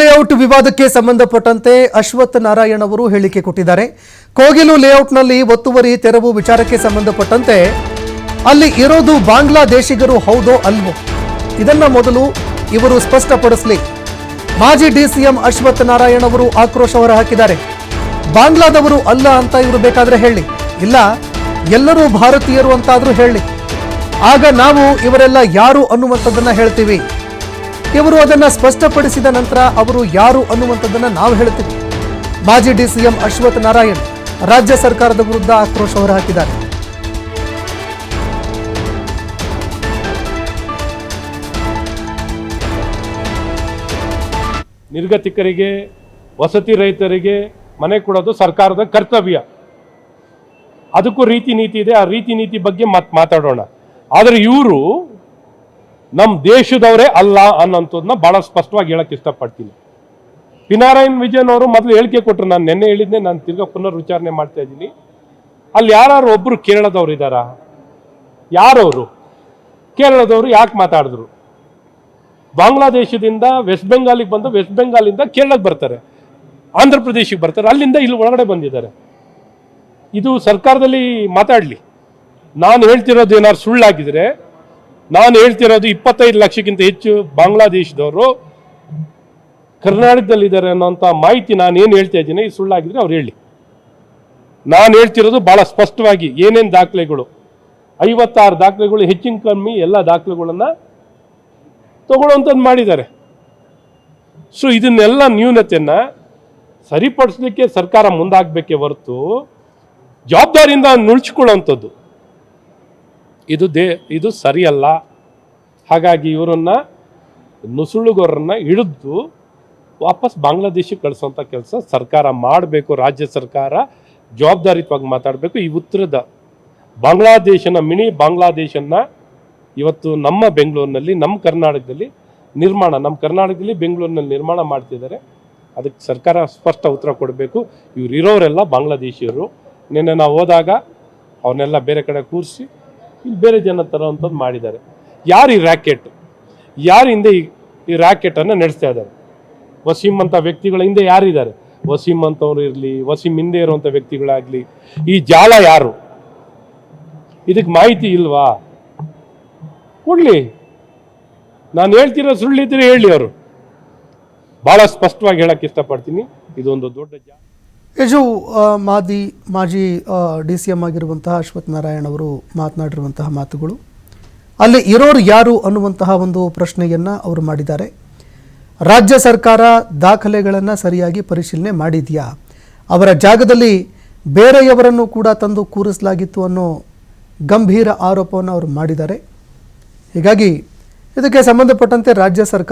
Layout ವಿವಾದಕ್ಕೆ ಸಂಬಂಧಪಟ್ಟಂತೆ ಅಶ್ವಥ್ ನಾರಾಯಣ್ ಅವರು ಹೇಳಿಕೆ ಕೊಟ್ಟಿದ್ದಾರೆ. ಕೋಗಿಲು ಲೇಔಟ್ನಲ್ಲಿ ಒತ್ತುವರಿ ತೆರವು ವಿಚಾರಕ್ಕೆ ಸಂಬಂಧಪಟ್ಟಂತೆ ಅಲ್ಲಿ ಇರೋದು ಬಾಂಗ್ಲಾದೇಶಿಗರು ಹೌದೋ ಅಲ್ವೋ? ಇದನ್ನ ಮೊದಲು ಇವರು ಸ್ಪಷ್ಟಪಡಿಸಲಿ. ಮಾಜಿ ಡಿಸಿಎಂ ಅಶ್ವಥ್ ನಾರಾಯಣ್ ಅವರು ಆಕ್ರೋಶ ಹೊರಹಾಕಿದ್ದಾರೆ. ಬಾಂಗ್ಲಾದವರು ಅಲ್ಲ ಅಂತ ಇವರು ಬೇಕಾದ್ರೆ ಹೇಳಿ. ಇಲ್ಲ, ಎಲ್ಲರೂ ಭಾರತೀಯರು ಅಂತಾದ್ರೂ ಹೇಳಿ. ಆಗ ನಾವು ಇವರೆಲ್ಲ ಯಾರು ಅನ್ನುವಂಥದ್ದನ್ನ ಹೇಳ್ತೀವಿ. ಇವರು ಅದನ್ನ ಸ್ಪಷ್ಟಪಡಿಸಿದ ನಂತರ ಅವರು ಯಾರು ಅನ್ನುವಂಥದ್ದನ್ನ ನಾವು ಹೇಳ್ತೀವಿ ಮಾಜಿ ಡಿಸಿಎಂ ಅಶ್ವಥ್ ನಾರಾಯಣ್ ರಾಜ್ಯ ಸರ್ಕಾರದ ವಿರುದ್ಧ ಆಕ್ರೋಶ ಹೊರಹಾಕಿದ್ದಾರೆ. ನಿರ್ಗತಿಕರಿಗೆ, ವಸತಿ ರಹಿತರಿಗೆ ಮನೆ ಕೊಡೋದು ಸರ್ಕಾರದ ಕರ್ತವ್ಯ. ಅದಕ್ಕೂ ರೀತಿ ನೀತಿ ಇದೆ, ಆ ರೀತಿ ನೀತಿ ಬಗ್ಗೆ ಮತ್ ಮಾತಾಡೋಣ. ಆದರೆ ಇವರು ನಮ್ಮ ದೇಶದವರೇ ಅಲ್ಲ ಅನ್ನೋಂಥದ್ದನ್ನ ಬಹಳ ಸ್ಪಷ್ಟವಾಗಿ ಹೇಳಕ್ ಇಷ್ಟಪಡ್ತೀನಿ. ಪಿನಾರಾಯಣ್ ವಿಜಯನ್ ಅವರು ಮೊದಲು ಹೇಳಿಕೆ ಕೊಟ್ಟರು ನಾನು ನಿನ್ನೆ ಹೇಳಿದ್ದೆ ನಾನು ತಿರ್ಗಾ ಪುನರ್ವಿಚಾರಣೆ ಮಾಡ್ತಾ ಇದ್ದೀನಿ. ಅಲ್ಲಿ ಯಾರು ಒಬ್ರು ಕೇರಳದವ್ರು ಇದ್ದಾರಾ? ಯಾರವರು? ಕೇರಳದವರು ಯಾಕೆ ಮಾತಾಡಿದ್ರು? ಬಾಂಗ್ಲಾದೇಶದಿಂದ ವೆಸ್ಟ್ ಬೆಂಗಾಲಿಗೆ ಬಂದು ವೆಸ್ಟ್ ಬೆಂಗಾಲಿಂದ ಕೇರಳಕ್ಕೆ ಬರ್ತಾರೆ. ಆಂಧ್ರ ಪ್ರದೇಶಕ್ಕೆ ಬರ್ತಾರೆ, ಅಲ್ಲಿಂದ ಇಲ್ಲಿ ಒಳಗಡೆ ಬಂದಿದ್ದಾರೆ. ಇದು ಸರ್ಕಾರದಲ್ಲಿ ಮಾತಾಡಲಿ. ನಾನು ಹೇಳ್ತಿರೋದು ಏನಾದ್ರು ಸುಳ್ಳಾಗಿದ್ರೆ ನಾನು ಹೇಳ್ತಿರೋದು ಇಪ್ಪತ್ತೈದು ಲಕ್ಷಕ್ಕಿಂತ ಹೆಚ್ಚು ಬಾಂಗ್ಲಾದೇಶದವರು ಕರ್ನಾಟಕದಲ್ಲಿದ್ದಾರೆ ಅನ್ನೋಂಥ ಮಾಹಿತಿ ನಾನು ಏನು ಹೇಳ್ತಾ ಇದ್ದೀನಿ, ಈ ಸುಳ್ಳಾಗಿದ್ರೆ ಅವ್ರು ಹೇಳಿ. ನಾನು ಹೇಳ್ತಿರೋದು ಭಾಳ ಸ್ಪಷ್ಟವಾಗಿ ಏನೇನು ದಾಖಲೆಗಳು. ಐವತ್ತಾರು ದಾಖಲೆಗಳು, ಹೆಚ್ಚಿನ ಕಮ್ಮಿ ಎಲ್ಲ ದಾಖಲೆಗಳನ್ನು ತಗೊಳ್ಳೋಂಥದ್ದು ಮಾಡಿದ್ದಾರೆ. ಸೊ ಇದನ್ನೆಲ್ಲ ನ್ಯೂನತೆಯನ್ನು ಸರಿಪಡಿಸಲಿಕ್ಕೆ ಸರ್ಕಾರ ಮುಂದಾಗಬೇಕೇ ಹೊರತು ಜವಾಬ್ದಾರಿಯಿಂದ ನುಳ್ಚಿಕೊಳ್ಳುವಂಥದ್ದು ಇದು ದೇ, ಇದು ಸರಿಯಲ್ಲ. ಹಾಗಾಗಿ ಇವರನ್ನ ನುಸುಳುಗೋರನ್ನ ಹಿಡಿದು ವಾಪಸ್ ಬಾಂಗ್ಲಾದೇಶಕ್ಕೆ ಕಳಿಸುವಂಥ ಕೆಲಸ ಸರ್ಕಾರ ಮಾಡಬೇಕು, ರಾಜ್ಯ ಸರ್ಕಾರ ಜವಾಬ್ದಾರಿತವಾಗಿ ಮಾತಾಡಬೇಕು. ಈ ಉತ್ತರದ ಬಾಂಗ್ಲಾದೇಶನ, ಮಿನಿ ಬಾಂಗ್ಲಾದೇಶನ್ನ ಇವತ್ತು ನಮ್ಮ ಬೆಂಗಳೂರಿನಲ್ಲಿ, ನಮ್ಮ ಕರ್ನಾಟಕದಲ್ಲಿ ನಿರ್ಮಾಣ, ನಮ್ಮ ಕರ್ನಾಟಕದಲ್ಲಿ ಬೆಂಗಳೂರಿನಲ್ಲಿ ನಿರ್ಮಾಣ ಮಾಡ್ತಿದ್ದಾರೆ. ಅದಕ್ಕೆ ಸರ್ಕಾರ ಸ್ಪಷ್ಟ ಉತ್ತರ ಕೊಡಬೇಕು. ಇವ್ರು ಇರೋರೆಲ್ಲ ಬಾಂಗ್ಲಾದೇಶಿಯರು. ನಿನ್ನೆ ನಾವು ಹೋದಾಗ ಅವನ್ನೆಲ್ಲ ಬೇರೆ ಕಡೆ ಕೂರಿಸಿ ಇಲ್ಲಿ ಬೇರೆ ಜನ ತರೋವಂಥದ್ದು ಮಾಡಿದ್ದಾರೆ. ಯಾರು ಈ ರ್ಯಾಕೆಟ್ ಯಾರು ಹಿಂದೆ ಈ ರ್ಯಾಕೆಟನ್ನು ನಡೆಸ್ತಾ ಇದ್ದಾರೆ? ವಸೀಮ್ ಅಂತ ವ್ಯಕ್ತಿಗಳ ಹಿಂದೆ ಯಾರಿದ್ದಾರೆ? ವಸೀಮ್ ಅಂತವ್ರು ಇರಲಿ ವಸೀಮ್ ಹಿಂದೆ ಇರುವಂಥ ವ್ಯಕ್ತಿಗಳಾಗಲಿ, ಈ ಜಾಲ ಯಾರು? ಇದಕ್ಕೆ ಮಾಹಿತಿ ಇಲ್ವಾ? ಕೊಡಲಿ. ನಾನು ಹೇಳ್ತಿರೋ ಸುಳ್ಳಿದ್ರೆ ಹೇಳಿ ಅವರು. ಭಾಳ ಸ್ಪಷ್ಟವಾಗಿ ಹೇಳಕ್ಕೆ ಇಷ್ಟಪಡ್ತೀನಿ. ಇದೊಂದು ದೊಡ್ಡ ಜಾ ಯಜು ಮಾದಿ, ಮಾಜಿ ಡಿ ಸಿ ಎಂ ಆಗಿರುವಂತಹ ಅಶ್ವಥ್ ನಾರಾಯಣ್ ಅವರು ಮಾತನಾಡಿರುವಂತಹ ಮಾತುಗಳು. ಅಲ್ಲಿ ಇರೋರು ಯಾರು ಅನ್ನುವಂತಹ ಒಂದು ಪ್ರಶ್ನೆಯನ್ನು ಅವರು ಮಾಡಿದ್ದಾರೆ. ರಾಜ್ಯ ಸರ್ಕಾರ ದಾಖಲೆಗಳನ್ನು ಸರಿಯಾಗಿ ಪರಿಶೀಲನೆ ಮಾಡಿದೆಯಾ? ಅವರ ಜಾಗದಲ್ಲಿ ಬೇರೆಯವರನ್ನು ಕೂಡ ತಂದು ಕೂರಿಸಲಾಗಿತ್ತು ಅನ್ನೋ ಗಂಭೀರ ಆರೋಪವನ್ನು ಅವರು ಮಾಡಿದ್ದಾರೆ. ಹೀಗಾಗಿ ಇದಕ್ಕೆ ಸಂಬಂಧಪಟ್ಟಂತೆ ರಾಜ್ಯ ಸರ್ಕಾರ